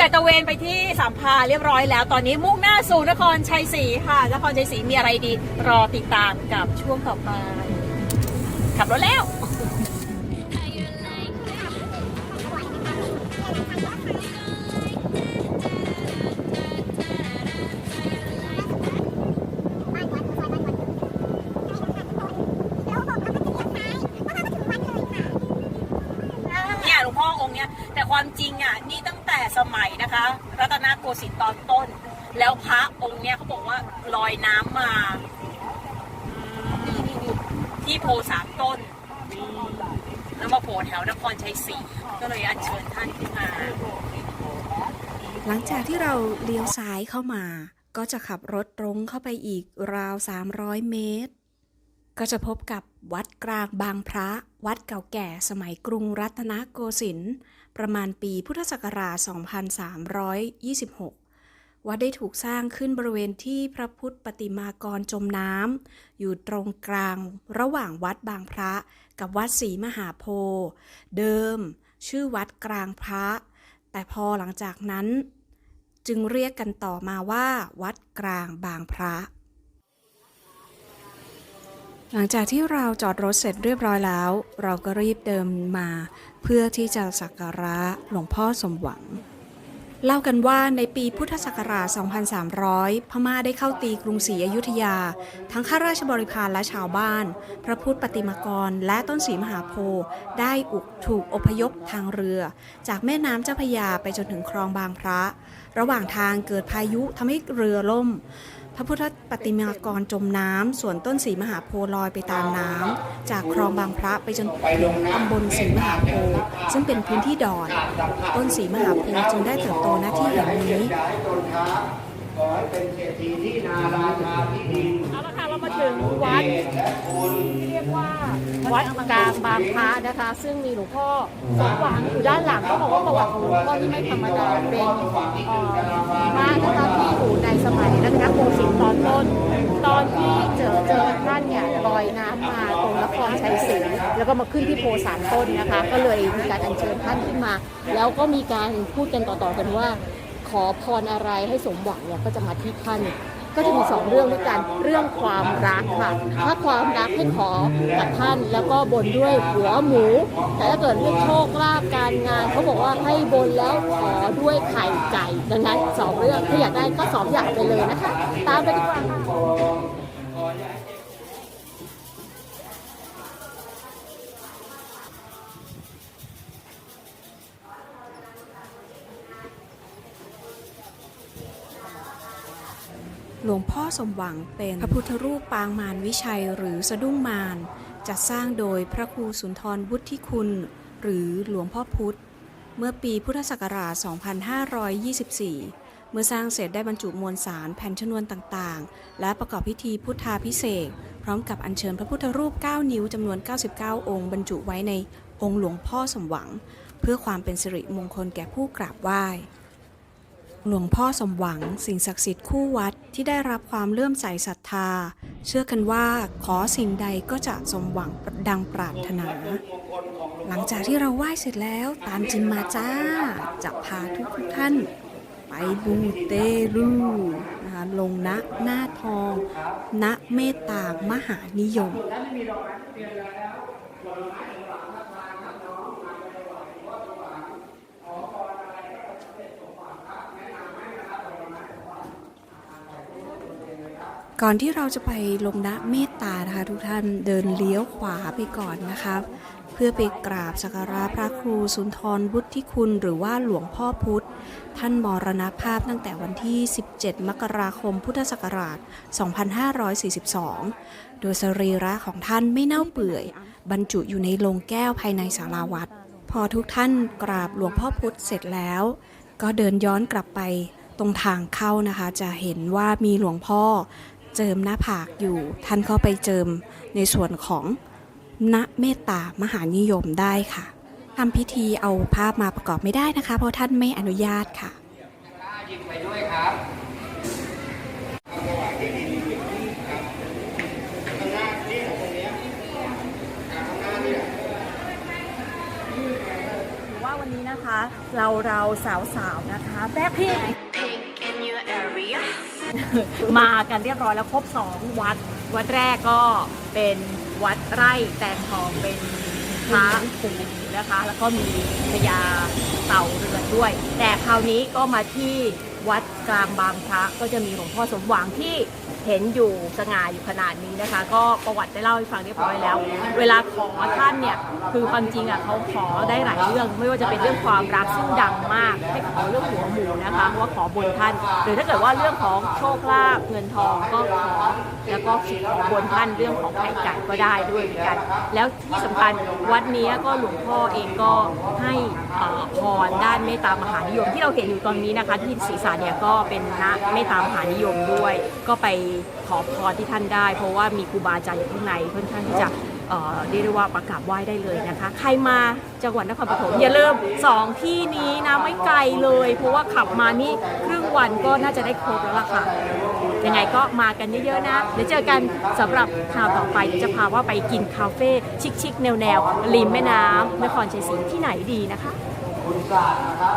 จากตะเวนไปที่สามพาเรียบร้อยแล้ว ตอนนี้มุ่งหน้าสู่นครชัยศรีค่ะ นครชัยศรีมีอะไรดี รอติดตามกับช่วงต่อไป ขับรถแล้ว พ่อองค์เนี้ย แต่ความจริงอะนี่ตั้งแต่สมัยนะคะ รัตนโกสินทร์ตอนต้น แล้วพระองค์เนี้ยเขาบอกว่าลอยน้ำมาที่โพสามต้นแล้วมาโผล่แถวนครชัยศรีก็เลยอัญเชิญท่านขึ้นมา หลังจากที่เราเลี้ยวซ้ายเข้ามา ก็จะขับรถตรงเข้าไปอีกราว 300 เมตร ก็จะพบกับวัดกลางบางพระ วัดเก่าแก่สมัยกรุงรัตนโกสินทร์ประมาณปีพุทธศักราช 2326 วัดได้ถูกสร้างขึ้นบริเวณที่พระพุทธปฏิมากรจมน้ำอยู่ตรงกลางระหว่างวัดบางพระกับวัดศรีมหาโพธิ์เดิม ชื่อวัดกลางพระ แต่พอหลังจากนั้น จึงเรียกกันต่อมาว่า วัดกลางบางพระ หลังจากที่เราจอดรถเสร็จเรียบร้อยแล้ว เราก็รีบเดินมา เพื่อที่จะสักการะหลวงพ่อสมหวัง เล่ากันว่าในปีพุทธศักราช 2300 พม่าได้เข้าตีกรุงศรีอยุธยา ทั้งข้าราชบริพารและชาวบ้าน พระพุทธปฏิมากรและต้นศรีมหาโพธิ์ได้อุกถูกอพยพทางเรือ จากแม่น้ำเจ้าพยาไปจนถึงคลองบางพระ ระหว่างทางเกิดพายุทำให้เรือล่ม ระพุทธปฏิมากรจมน้ำ ส่วนต้นศรีมหาโพลอยไปตามน้ำ จากคลองบางพระไปจนถึงตำบลศรีมหาโพ ซึ่งเป็นพื้นที่ดอน ต้นศรีมหาโพจึงได้เติบโตณที่แห่งนี้ขอให้เป็นเศรษฐีที่นาราชาที่ดินเอาละค่ะเรามาถึงวัดที่เรียกว่าวัดกลางบางพระนะคะ ซึ่งมีหลวงพ่อสมหวังอยู่ด้านหลังก็บอกว่าประวัติของหลวงพ่อที่ไม่ธรรมดาเป็นพระ ก็มาขึ้นที่โพสามต้นนะคะ ก็เลยมีการอัญเชิญท่านขึ้นมา แล้วก็มีการพูดกันต่อๆกันว่า ขอพรอะไรให้สมหวังเนี่ยก็จะมาที่ท่านก็จะมีสองเรื่องด้วยกันเรื่องความรักค่ะ ถ้าความรักให้ขอกับท่านแล้วก็บนด้วยหัวหมู แต่ถ้าเกิดเรื่องโชคลาภการงานเขาบอกว่าให้บนแล้วขอด้วยไข่ไก่ดังนั้นสองเรื่องถ้าอยากได้ก็สองอย่างไปเลยนะคะ ตามไปดีกว่าค่ะ หลวงพ่อสมหวังเป็นพระพุทธรูปปางมารวิชัยหรือสะดุ้งมารจัดสร้างโดยพระครูสุนทรวุฒิคุณ หรือหลวงพ่อพุธเมื่อปีพุทธศักราช 2524 เมื่อสร้างเสร็จได้บรรจุมวลสารแผ่นชนวนต่างๆ และประกอบพิธีพุทธาพิเศษพร้อมกับอัญเชิญพระพุทธรูป 9 นิ้วจำนวน 99 องค์บรรจุไว้ในองค์หลวงพ่อสมหวัง เพื่อความเป็นสิริมงคลแก่ผู้กราบไหว้ หลวงพ่อสมหวังสิ่งศักดิ์สิทธิ์คู่วัดที่ได้รับความเลื่อมใสศรัทธา เชื่อกันว่าขอสิ่งใดก็จะสมหวังดังปรารถนา หลังจากที่เราไหว้เสร็จแล้วตามจิมมาจ้า จะพาทุกทุกท่าน ไปบูเตรูนะคะลงณหน้าทองณเมตตามหานิยม ก่อนที่เราจะไปลงนะเมตตานะคะ ทุกท่านเดินเลี้ยวขวาไปก่อนนะคะเพื่อไปกราบสักการะพระครูสุนทรบุตรที่คุณหรือว่าหลวงพ่อพุธท่านมรณภาพตั้งแต่วันที่ 17 มกราคมพุทธศักราช 2542 โดยสรีระของท่านไม่เน่าเปื่อย บรรจุอยู่ในโลงแก้วภายในศาลาวัด พอทุกท่านกราบหลวงพ่อพุธเสร็จแล้ว ก็เดินย้อนกลับไปตรงทางเข้านะคะ จะเห็นว่ามีหลวงพ่อ เจิมหน้าผากอยู่ ท่านก็ไปเจิมในส่วนของณเมตตามหานิยมได้ค่ะทำพิธีเอาภาพมาประกอบไม่ได้นะคะ เพราะท่านไม่อนุญาตค่ะหยิบไปด้วยครับข้างหน้านี่ตรงเนี้ยข้างหน้านี่ถือว่าวันนี้นะคะ เราเราสาวสาวๆนะคะแบ็คพิง in your area. มากันเรียบร้อยแล้วครบ2วัด วัดแรกก็เป็นวัดไร่แตงทองเป็นพระปู่นะคะ แล้วก็มีพญาเต่าเรือนด้วย แต่คราวนี้ก็มาที่วัดกลางบางพระก็จะมีหลวงพ่อสมหวังที่ เห็นอยู่สง่าอยู่ขนาดนี้นะคะ ก็ประวัติได้เล่าให้ฟังเรียบร้อยแล้ว เวลาขอท่านเนี่ยคือความจริงอะเขาขอได้หลายเรื่อง ไม่ว่าจะเป็นเรื่องความรักซึ่งดังมากให้ขอเรื่องหัวหมูนะคะว่าขอบนท่าน หรือถ้าเกิดว่าเรื่องของโชคลาภเงินทองก็ขอแล้วก็ขอบนท่านเรื่องของไข่ไก่ก็ได้ด้วยเหมือนกัน แล้วที่สำคัญวัดนี้ก็หลวงพ่อเองก็ให้เอ่อพรด้านเมตตามหานิยม ที่เราเห็นอยู่ตอนนี้นะคะที่ศีรษะเนี่ยก็เป็นพระเมตตามหานิยมด้วย ก็ไปขอพรที่ท่านได้ เพราะว่ามีครูบาอาจารย์อยู่ข้างในค่อนข้างที่จะเอ่อเรียกได้ว่าประกาศไหว้ได้เลยนะคะ ใครมาจังหวัดนครปฐมอย่าลืมสองที่นี้นะไม่ไกลเลย เพราะว่าขับมานี่ครึ่งวันก็น่าจะได้ครบแล้วล่ะค่ะยังไงก็มากันเยอะๆนะเดี๋ยวเจอกันสำหรับข่าวต่อไปเดี๋ยวจะพาว่าไปกินคาเฟ่ชิคๆแนวๆริมแม่น้ำนครชัยศรีที่ไหนดีนะคะ คุณศาสตร์นะครับ